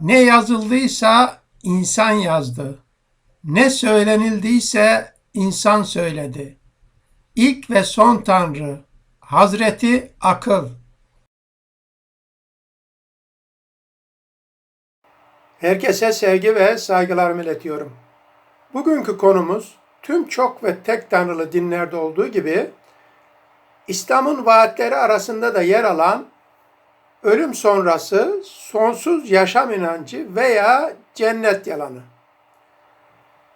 Ne yazıldıysa insan yazdı. Ne söylenildiyse insan söyledi. İlk ve son Tanrı, Hazreti Akıl. Herkese sevgi ve saygılarımı iletiyorum. Bugünkü konumuz tüm çok ve tek tanrılı dinlerde olduğu gibi İslam'ın vaatleri arasında da yer alan ölüm sonrası sonsuz yaşam inancı veya cennet yalanı.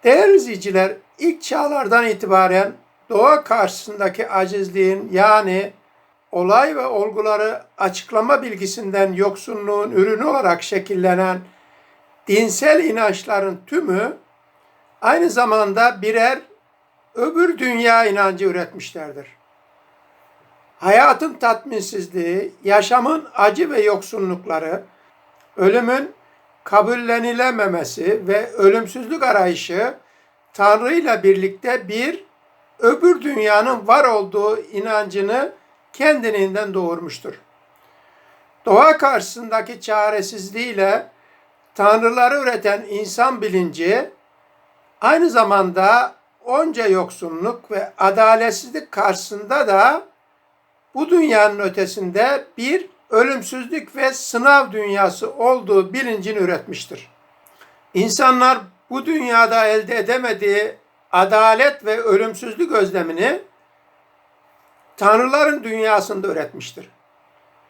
Değerli izleyiciler, ilk çağlardan itibaren doğa karşısındaki acizliğin yani olay ve olguları açıklama bilgisinden yoksunluğun ürünü olarak şekillenen dinsel inançların tümü aynı zamanda birer öbür dünya inancı üretmişlerdir. Hayatın tatminsizliği, yaşamın acı ve yoksunlukları, ölümün kabullenilememesi ve ölümsüzlük arayışı Tanrı ile birlikte bir öbür dünyanın var olduğu inancını kendiliğinden doğurmuştur. Doğa karşısındaki çaresizliğiyle tanrıları üreten insan bilinci aynı zamanda onca yoksunluk ve adaletsizlik karşısında da bu dünyanın ötesinde bir ölümsüzlük ve sınav dünyası olduğu bilincini üretmiştir. İnsanlar bu dünyada elde edemediği adalet ve ölümsüzlük özlemini tanrıların dünyasında üretmiştir.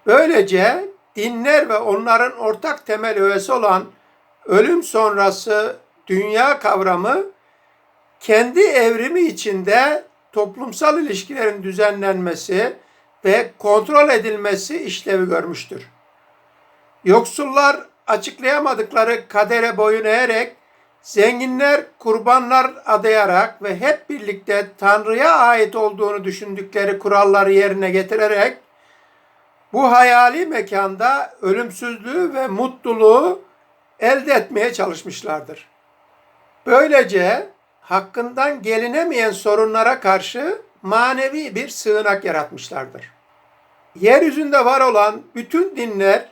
Böylece dinler ve onların ortak temel öğesi olan ölüm sonrası dünya kavramı kendi evrimi içinde toplumsal ilişkilerin düzenlenmesi ve kontrol edilmesi işlevi görmüştür. Yoksullar açıklayamadıkları kadere boyun eğerek, zenginler kurbanlar adayarak ve hep birlikte Tanrı'ya ait olduğunu düşündükleri kuralları yerine getirerek bu hayali mekanda ölümsüzlüğü ve mutluluğu elde etmeye çalışmışlardır. Böylece hakkından gelinemeyen sorunlara karşı manevi bir sığınak yaratmışlardır. Yeryüzünde var olan bütün dinler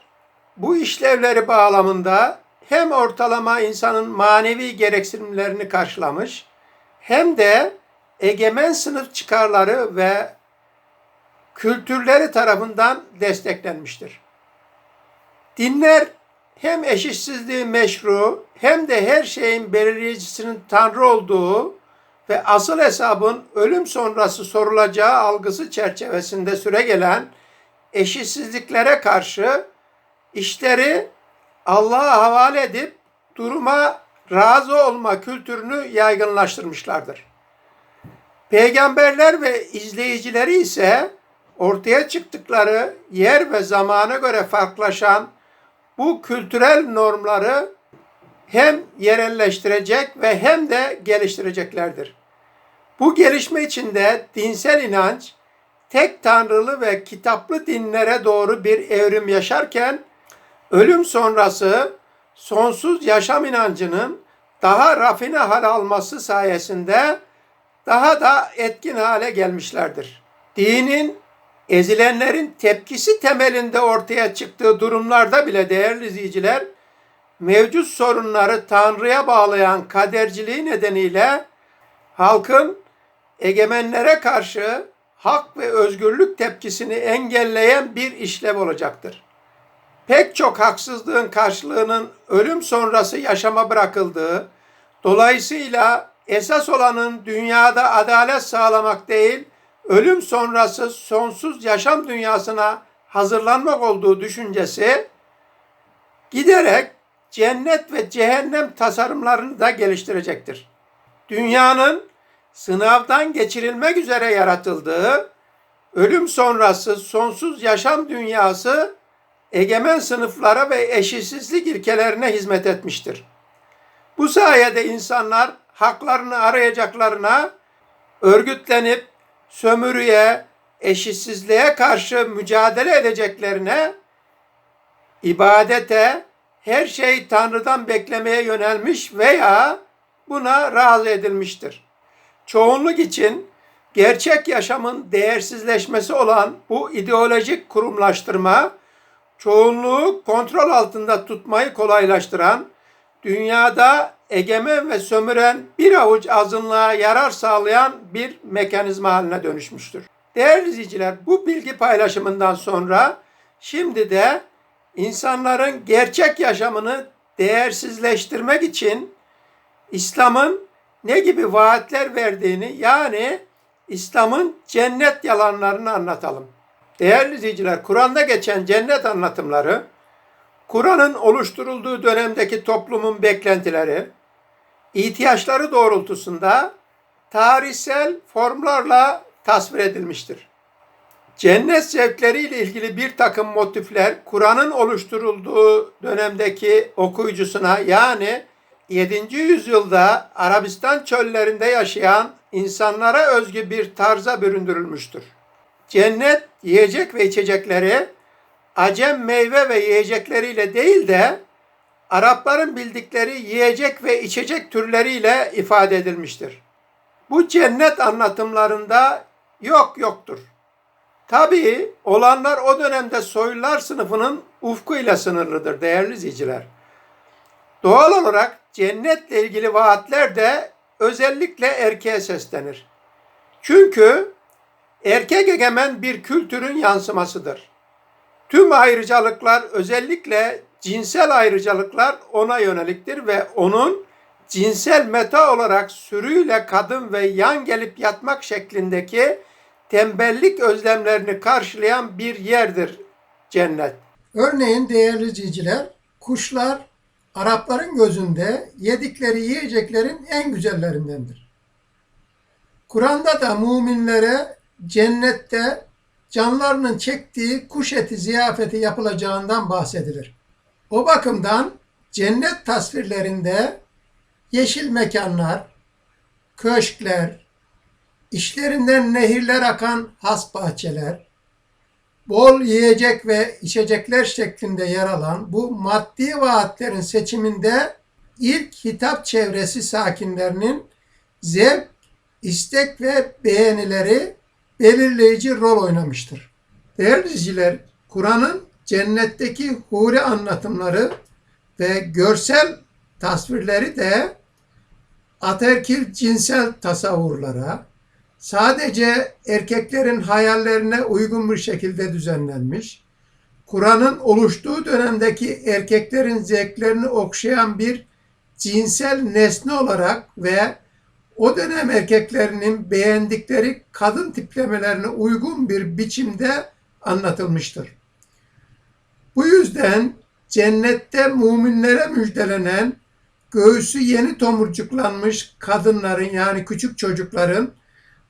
bu işlevleri bağlamında hem ortalama insanın manevi gereksinimlerini karşılamış hem de egemen sınıf çıkarları ve kültürleri tarafından desteklenmiştir. Dinler hem eşitsizliği meşru hem de her şeyin belirleyicisinin Tanrı olduğu ve asıl hesabın ölüm sonrası sorulacağı algısı çerçevesinde süre gelen eşitsizliklere karşı işleri Allah'a havale edip duruma razı olma kültürünü yaygınlaştırmışlardır. Peygamberler ve izleyicileri ise ortaya çıktıkları yer ve zamana göre farklılaşan bu kültürel normları hem yerelleştirecek ve hem de geliştireceklerdir. Bu gelişme içinde dinsel inanç tek tanrılı ve kitaplı dinlere doğru bir evrim yaşarken ölüm sonrası sonsuz yaşam inancının daha rafine hal alması sayesinde daha da etkin hale gelmişlerdir. Dinin ezilenlerin tepkisi temelinde ortaya çıktığı durumlarda bile değerli izleyiciler mevcut sorunları Tanrı'ya bağlayan kaderciliği nedeniyle halkın egemenlere karşı hak ve özgürlük tepkisini engelleyen bir işlev olacaktır. Pek çok haksızlığın karşılığının ölüm sonrası yaşama bırakıldığı, dolayısıyla esas olanın dünyada adalet sağlamak değil, ölüm sonrası sonsuz yaşam dünyasına hazırlanmak olduğu düşüncesi giderek cennet ve cehennem tasarımlarını da geliştirecektir. Dünyanın sınavdan geçirilmek üzere yaratıldığı ölüm sonrası sonsuz yaşam dünyası egemen sınıflara ve eşitsizlik ilkelerine hizmet etmiştir. Bu sayede insanlar haklarını arayacaklarına örgütlenip sömürüye, eşitsizliğe karşı mücadele edeceklerine ibadete, her şey Tanrı'dan beklemeye yönelmiş veya buna razı edilmiştir. Çoğunluk için gerçek yaşamın değersizleşmesi olan bu ideolojik kurumlaştırma çoğunluğu kontrol altında tutmayı kolaylaştıran, dünyada egemen ve sömüren bir avuç azınlığa yarar sağlayan bir mekanizma haline dönüşmüştür. Değerli izleyiciler, bu bilgi paylaşımından sonra şimdi de insanların gerçek yaşamını değersizleştirmek için İslam'ın ne gibi vaatler verdiğini yani İslam'ın cennet yalanlarını anlatalım. Değerli izleyiciler, Kur'an'da geçen cennet anlatımları, Kur'an'ın oluşturulduğu dönemdeki toplumun beklentileri, ihtiyaçları doğrultusunda tarihsel formlarla tasvir edilmiştir. Cennet zevkleriyle ilgili bir takım motifler Kur'an'ın oluşturulduğu dönemdeki okuyucusuna yani 7. yüzyılda Arabistan çöllerinde yaşayan insanlara özgü bir tarza büründürülmüştür. Cennet yiyecek ve içecekleri Acem meyve ve yiyecekleriyle değil de Arapların bildikleri yiyecek ve içecek türleriyle ifade edilmiştir. Bu cennet anlatımlarında yok yoktur. Tabii olanlar o dönemde soylular sınıfının ufkuyla sınırlıdır değerli izleyiciler. Doğal olarak cennetle ilgili vaatler de özellikle erkeğe seslenir. Çünkü erkek egemen bir kültürün yansımasıdır. Tüm ayrıcalıklar özellikle cinsel ayrıcalıklar ona yöneliktir ve onun cinsel meta olarak sürüyle kadın ve yan gelip yatmak şeklindeki tembellik özlemlerini karşılayan bir yerdir cennet. Örneğin değerli izleyiciler, kuşlar Arapların gözünde yedikleri yiyeceklerin en güzellerindendir. Kur'an'da da müminlere cennette canlarının çektiği kuş eti ziyafeti yapılacağından bahsedilir. O bakımdan cennet tasvirlerinde yeşil mekanlar, köşkler, işlerinden nehirler akan has bahçeler, bol yiyecek ve içecekler şeklinde yer alan bu maddi vaatlerin seçiminde ilk hitap çevresi sakinlerinin zevk, istek ve beğenileri belirleyici rol oynamıştır. Değerli izleyiciler, Kur'an'ın cennetteki huri anlatımları ve görsel tasvirleri de aterkil cinsel tasavvurlara, sadece erkeklerin hayallerine uygun bir şekilde düzenlenmiş, Kur'an'ın oluştuğu dönemdeki erkeklerin zevklerini okşayan bir cinsel nesne olarak ve o dönem erkeklerinin beğendikleri kadın tiplemelerine uygun bir biçimde anlatılmıştır. Bu yüzden cennette müminlere müjdelenen göğsü yeni tomurcuklanmış kadınların yani küçük çocukların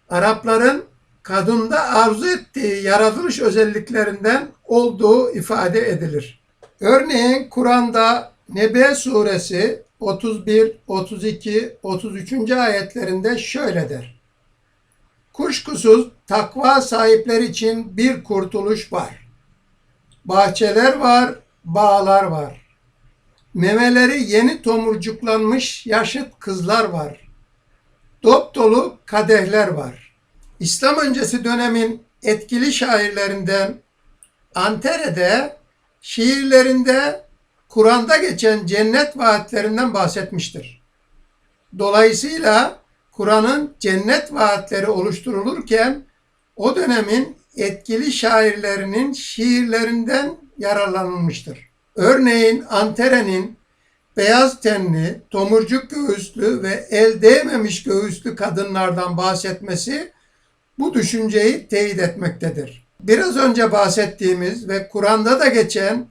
Arapların kadında arzu ettiği yaratılış özelliklerinden olduğu ifade edilir. Örneğin Kur'an'da Nebe suresi 31, 32, 33. ayetlerinde şöyle der. Kuşkusuz takva sahipleri için bir kurtuluş var. Bahçeler var, bağlar var. Memeleri yeni tomurcuklanmış yaşıt kızlar var. Dop dolu kadehler var. İslam öncesi dönemin etkili şairlerinden Antere'de şiirlerinde Kur'an'da geçen cennet vaatlerinden bahsetmiştir. Dolayısıyla Kur'an'ın cennet vaatleri oluşturulurken o dönemin etkili şairlerinin şiirlerinden yararlanılmıştır. Örneğin Antere'nin beyaz tenli, tomurcuk göğüslü ve el değmemiş göğüslü kadınlardan bahsetmesi bu düşünceyi teyit etmektedir. Biraz önce bahsettiğimiz ve Kur'an'da da geçen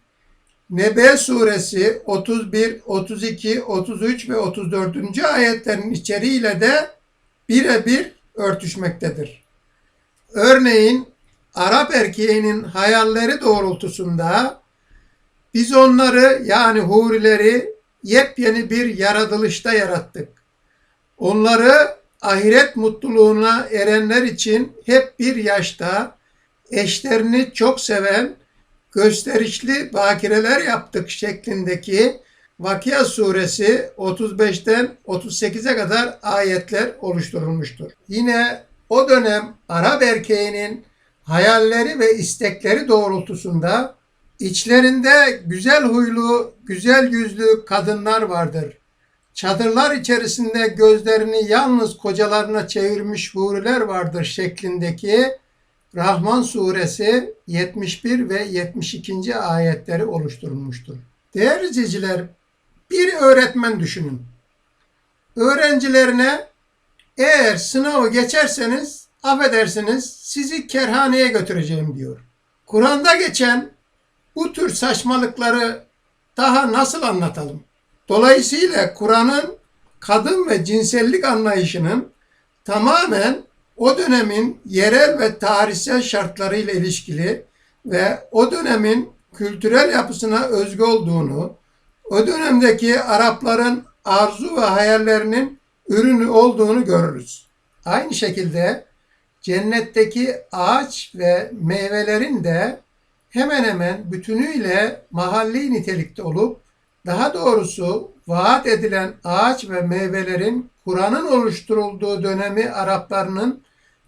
Nebe suresi 31, 32, 33 ve 34. ayetlerin içeriğiyle de birebir örtüşmektedir. Örneğin Arap erkeğinin hayalleri doğrultusunda biz onları yani hurileri yepyeni bir yaratılışta yarattık. Onları ahiret mutluluğuna erenler için hep bir yaşta eşlerini çok seven gösterişli bakireler yaptık şeklindeki Vakia suresi 35'ten 38'e kadar ayetler oluşturulmuştur. Yine o dönem Arap erkeğinin hayalleri ve istekleri doğrultusunda İçlerinde güzel huylu, güzel yüzlü kadınlar vardır. Çadırlar içerisinde gözlerini yalnız kocalarına çevirmiş huriler vardır şeklindeki Rahman suresi 71 ve 72. ayetleri oluşturulmuştur. Değerli izleyiciler, bir öğretmen düşünün. Öğrencilerine eğer sınavı geçerseniz affedersiniz sizi kerhaneye götüreceğim diyor. Kur'an'da geçen bu tür saçmalıkları daha nasıl anlatalım? Dolayısıyla Kur'an'ın kadın ve cinsellik anlayışının tamamen o dönemin yerel ve tarihsel şartlarıyla ilişkili ve o dönemin kültürel yapısına özgü olduğunu, o dönemdeki Arapların arzu ve hayallerinin ürünü olduğunu görürüz. Aynı şekilde cennetteki ağaç ve meyvelerin de hemen hemen bütünüyle mahalli nitelikte olup daha doğrusu vaat edilen ağaç ve meyvelerin Kur'an'ın oluşturulduğu dönemi Araplarının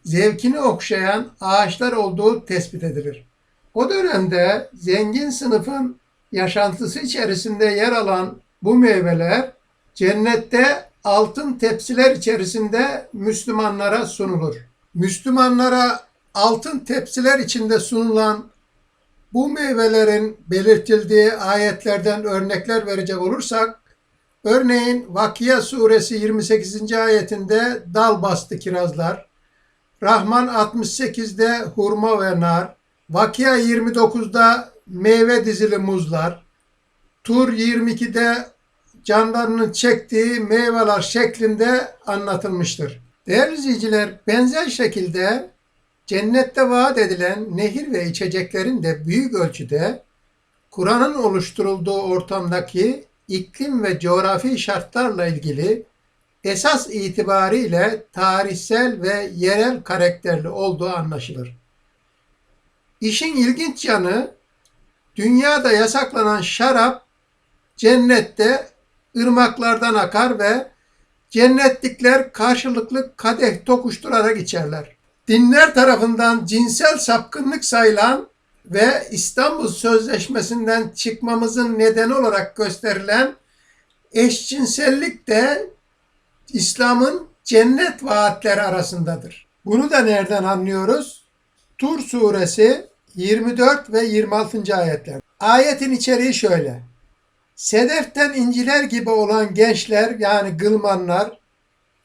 zevkini okşayan ağaçlar olduğu tespit edilir. O dönemde zengin sınıfın yaşantısı içerisinde yer alan bu meyveler cennette altın tepsiler içerisinde Müslümanlara sunulur. Müslümanlara altın tepsiler içinde sunulan bu meyvelerin belirtildiği ayetlerden örnekler verecek olursak, örneğin Vakia suresi 28. ayetinde dal bastı kirazlar, Rahman 68'de hurma ve nar, Vakia 29'da meyve dizili muzlar, Tur 22'de canlarının çektiği meyveler şeklinde anlatılmıştır. Değerli izleyiciler, benzer şekilde cennette vaat edilen nehir ve içeceklerin de büyük ölçüde Kur'an'ın oluşturulduğu ortamdaki iklim ve coğrafi şartlarla ilgili esas itibariyle tarihsel ve yerel karakterli olduğu anlaşılır. İşin ilginç yanı dünyada yasaklanan şarap cennette ırmaklardan akar ve cennetlikler karşılıklı kadeh tokuşturarak içerler. Dinler tarafından cinsel sapkınlık sayılan ve İstanbul Sözleşmesi'nden çıkmamızın nedeni olarak gösterilen eşcinsellik de İslam'ın cennet vaatleri arasındadır. Bunu da nereden anlıyoruz? Tur suresi 24 ve 26. ayetler. Ayetin içeriği şöyle. Sedeften inciler gibi olan gençler yani gılmanlar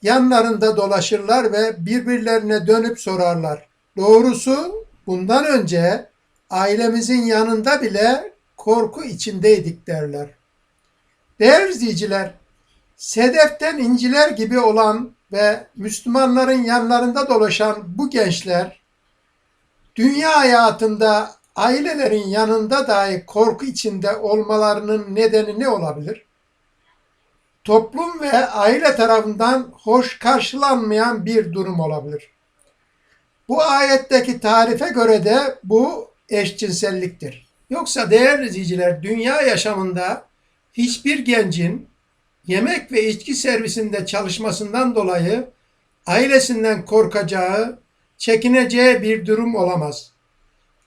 yanlarında dolaşırlar ve birbirlerine dönüp sorarlar. Doğrusu bundan önce ailemizin yanında bile korku içindeydik derler. Değerli izleyiciler, sedeften inciler gibi olan ve Müslümanların yanlarında dolaşan bu gençler dünya hayatında ailelerin yanında dahi korku içinde olmalarının nedeni ne olabilir? Toplum ve aile tarafından hoş karşılanmayan bir durum olabilir. Bu ayetteki tarife göre de bu eşcinselliktir. Yoksa değerli izleyiciler dünya yaşamında hiçbir gencin yemek ve içki servisinde çalışmasından dolayı ailesinden korkacağı, çekineceği bir durum olamaz.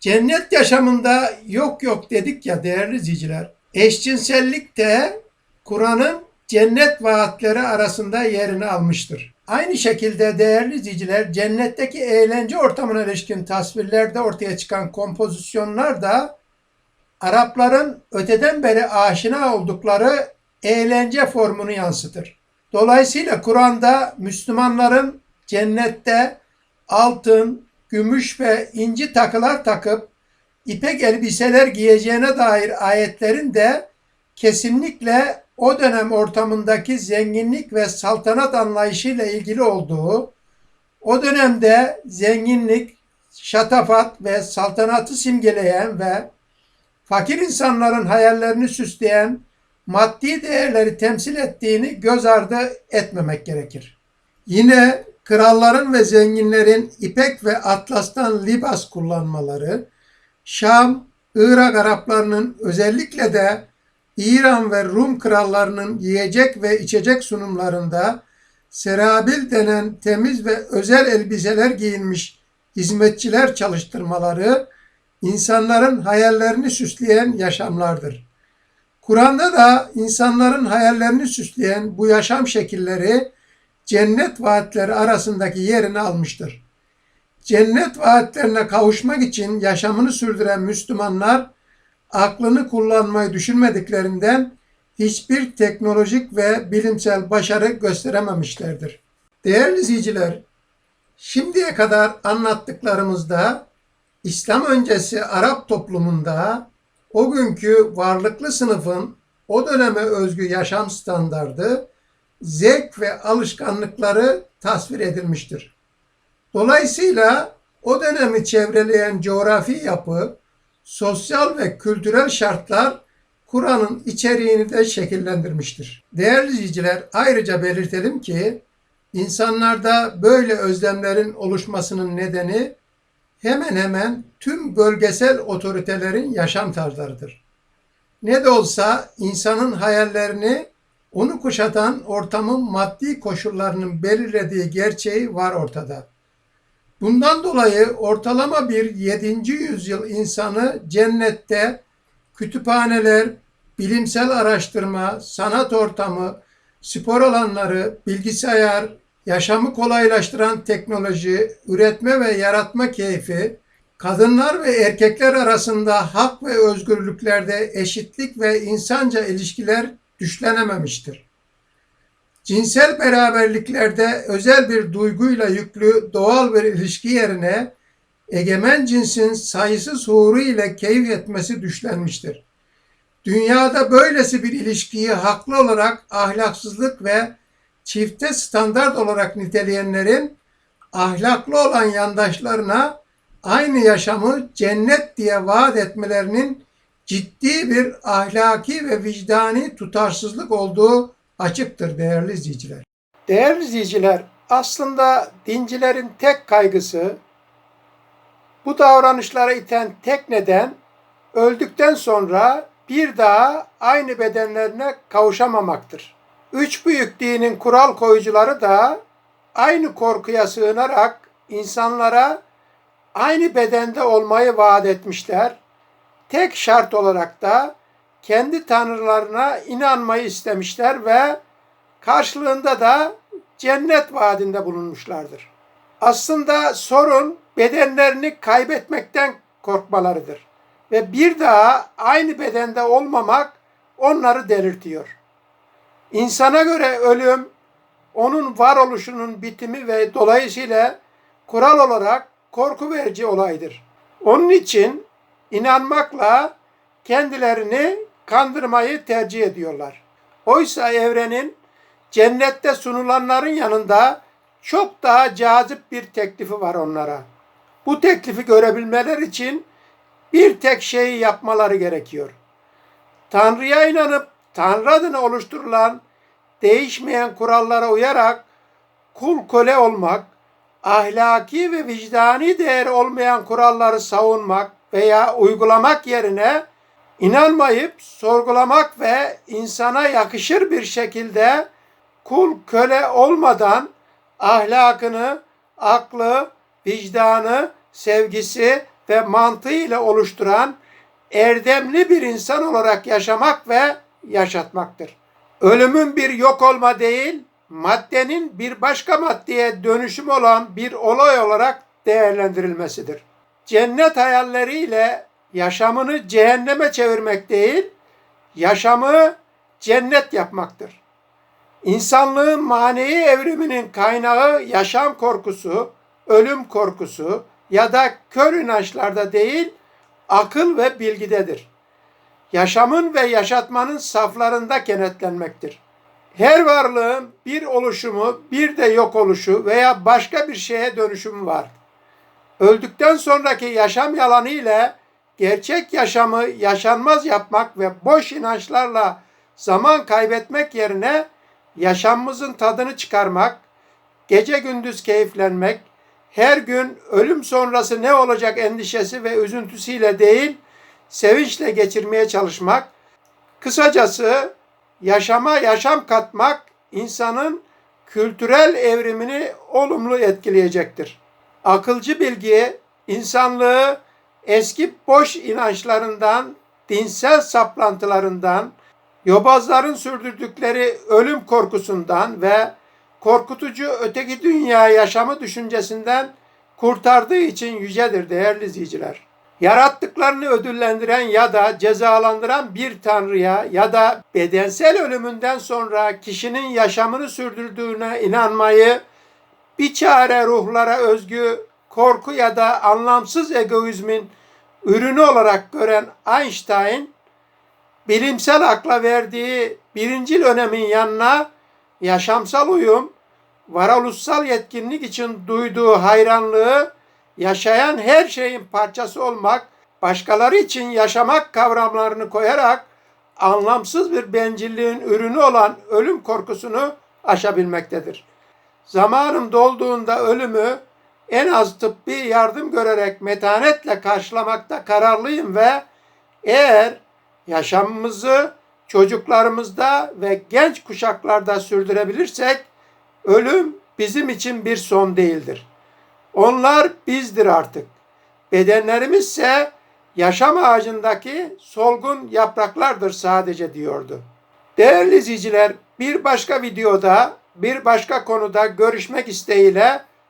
Cennet yaşamında yok yok dedik ya değerli izleyiciler. Eşcinsellik de Kur'an'ın cennet vaatleri arasında yerini almıştır. Aynı şekilde değerli izleyiciler cennetteki eğlence ortamına ilişkin tasvirlerde ortaya çıkan kompozisyonlar da Arapların öteden beri aşina oldukları eğlence formunu yansıtır. Dolayısıyla Kur'an'da Müslümanların cennette altın, gümüş ve inci takılar takıp ipek elbiseler giyeceğine dair ayetlerin de kesinlikle o dönem ortamındaki zenginlik ve saltanat anlayışıyla ilgili olduğu, o dönemde zenginlik, şatafat ve saltanatı simgeleyen ve fakir insanların hayallerini süsleyen maddi değerleri temsil ettiğini göz ardı etmemek gerekir. Yine kralların ve zenginlerin ipek ve atlastan libas kullanmaları, Şam, Irak Araplarının özellikle de İran ve Rum krallarının yiyecek ve içecek sunumlarında serabil denen temiz ve özel elbiseler giyinmiş hizmetçiler çalıştırmaları insanların hayallerini süsleyen yaşamlardır. Kur'an'da da insanların hayallerini süsleyen bu yaşam şekilleri cennet vaatleri arasındaki yerini almıştır. Cennet vaatlerine kavuşmak için yaşamını sürdüren Müslümanlar aklını kullanmayı düşünmediklerinden hiçbir teknolojik ve bilimsel başarı gösterememişlerdir. Değerli izleyiciler, şimdiye kadar anlattıklarımızda İslam öncesi Arap toplumunda o günkü varlıklı sınıfın o döneme özgü yaşam standardı, zevk ve alışkanlıkları tasvir edilmiştir. Dolayısıyla o dönemi çevreleyen coğrafi yapı, sosyal ve kültürel şartlar Kur'an'ın içeriğini de şekillendirmiştir. Değerli izleyiciler ayrıca belirtelim ki insanlarda böyle özlemlerin oluşmasının nedeni hemen hemen tüm bölgesel otoritelerin yaşam tarzlarıdır. Ne de olsa insanın hayallerini onu kuşatan ortamın maddi koşullarının belirlediği gerçeği var ortada. Bundan dolayı ortalama bir 7. yüzyıl insanı cennette kütüphaneler, bilimsel araştırma, sanat ortamı, spor alanları, bilgisayar, yaşamı kolaylaştıran teknoloji, üretme ve yaratma keyfi, kadınlar ve erkekler arasında hak ve özgürlüklerde eşitlik ve insanca ilişkiler düşlenememiştir. Cinsel beraberliklerde özel bir duyguyla yüklü doğal bir ilişki yerine egemen cinsin sayısız huru ile keyif etmesi düşlenmiştir. Dünyada böylesi bir ilişkiyi haklı olarak ahlaksızlık ve çifte standart olarak niteleyenlerin ahlaklı olan yandaşlarına aynı yaşamı cennet diye vaat etmelerinin ciddi bir ahlaki ve vicdani tutarsızlık olduğu açıktır değerli izleyiciler. Değerli izleyiciler, aslında dincilerin tek kaygısı, bu davranışlara iten tek neden, öldükten sonra bir daha aynı bedenlerine kavuşamamaktır. Üç büyük dinin kural koyucuları da aynı korkuya sığınarak insanlara aynı bedende olmayı vaat etmişler. Tek şart olarak da kendi tanrılarına inanmayı istemişler ve karşılığında da cennet vaadinde bulunmuşlardır. Aslında sorun bedenlerini kaybetmekten korkmalarıdır ve bir daha aynı bedende olmamak onları delirtiyor. İnsana göre ölüm onun varoluşunun bitimi ve dolayısıyla kural olarak korku verici olaydır. Onun için inanmakla kendilerini kandırmayı tercih ediyorlar. Oysa evrenin cennette sunulanların yanında çok daha cazip bir teklifi var onlara. Bu teklifi görebilmeler için bir tek şeyi yapmaları gerekiyor. Tanrı'ya inanıp Tanrı adına oluşturulan değişmeyen kurallara uyarak kul köle olmak, ahlaki ve vicdani değeri olmayan kuralları savunmak veya uygulamak yerine inanmayıp sorgulamak ve insana yakışır bir şekilde kul köle olmadan ahlakını, aklı, vicdanı, sevgisi ve mantığı ile oluşturan erdemli bir insan olarak yaşamak ve yaşatmaktır. Ölümün bir yok olma değil, maddenin bir başka maddeye dönüşüm olan bir olay olarak değerlendirilmesidir. Cennet hayalleriyle yaşamını cehenneme çevirmek değil, yaşamı cennet yapmaktır. İnsanlığın manevi evriminin kaynağı yaşam korkusu, ölüm korkusu ya da kör inançlarda değil, akıl ve bilgidedir. Yaşamın ve yaşatmanın saflarında kenetlenmektir. Her varlığın bir oluşumu, bir de yok oluşu veya başka bir şeye dönüşümü var. Öldükten sonraki yaşam yalanı ile gerçek yaşamı yaşanmaz yapmak ve boş inançlarla zaman kaybetmek yerine yaşamımızın tadını çıkarmak, gece gündüz keyiflenmek, her gün ölüm sonrası ne olacak endişesi ve üzüntüsüyle değil, sevinçle geçirmeye çalışmak, kısacası yaşama yaşam katmak insanın kültürel evrimini olumlu etkileyecektir. Akılcı bilgi insanlığı eski boş inançlarından, dinsel saplantılarından, yobazların sürdürdükleri ölüm korkusundan ve korkutucu öteki dünya yaşamı düşüncesinden kurtardığı için yücedir değerli izleyiciler. Yarattıklarını ödüllendiren ya da cezalandıran bir tanrıya ya da bedensel ölümünden sonra kişinin yaşamını sürdürdüğüne inanmayı bir çare ruhlara özgü korku ya da anlamsız egoizmin ürünü olarak gören Einstein, bilimsel akla verdiği birincil önemin yanına yaşamsal uyum, varoluşsal yetkinlik için duyduğu hayranlığı, yaşayan her şeyin parçası olmak, başkaları için yaşamak kavramlarını koyarak anlamsız bir bencilliğin ürünü olan ölüm korkusunu aşabilmektedir. Zamanım dolduğunda ölümü en az tıbbi yardım görerek metanetle karşılamakta kararlıyım ve eğer yaşamımızı çocuklarımızda ve genç kuşaklarda sürdürebilirsek ölüm bizim için bir son değildir. Onlar bizdir artık. Bedenlerimizse yaşam ağacındaki solgun yapraklardır sadece diyordu. Değerli izleyiciler, bir başka videoda, bir başka konuda görüşmek isteğiyle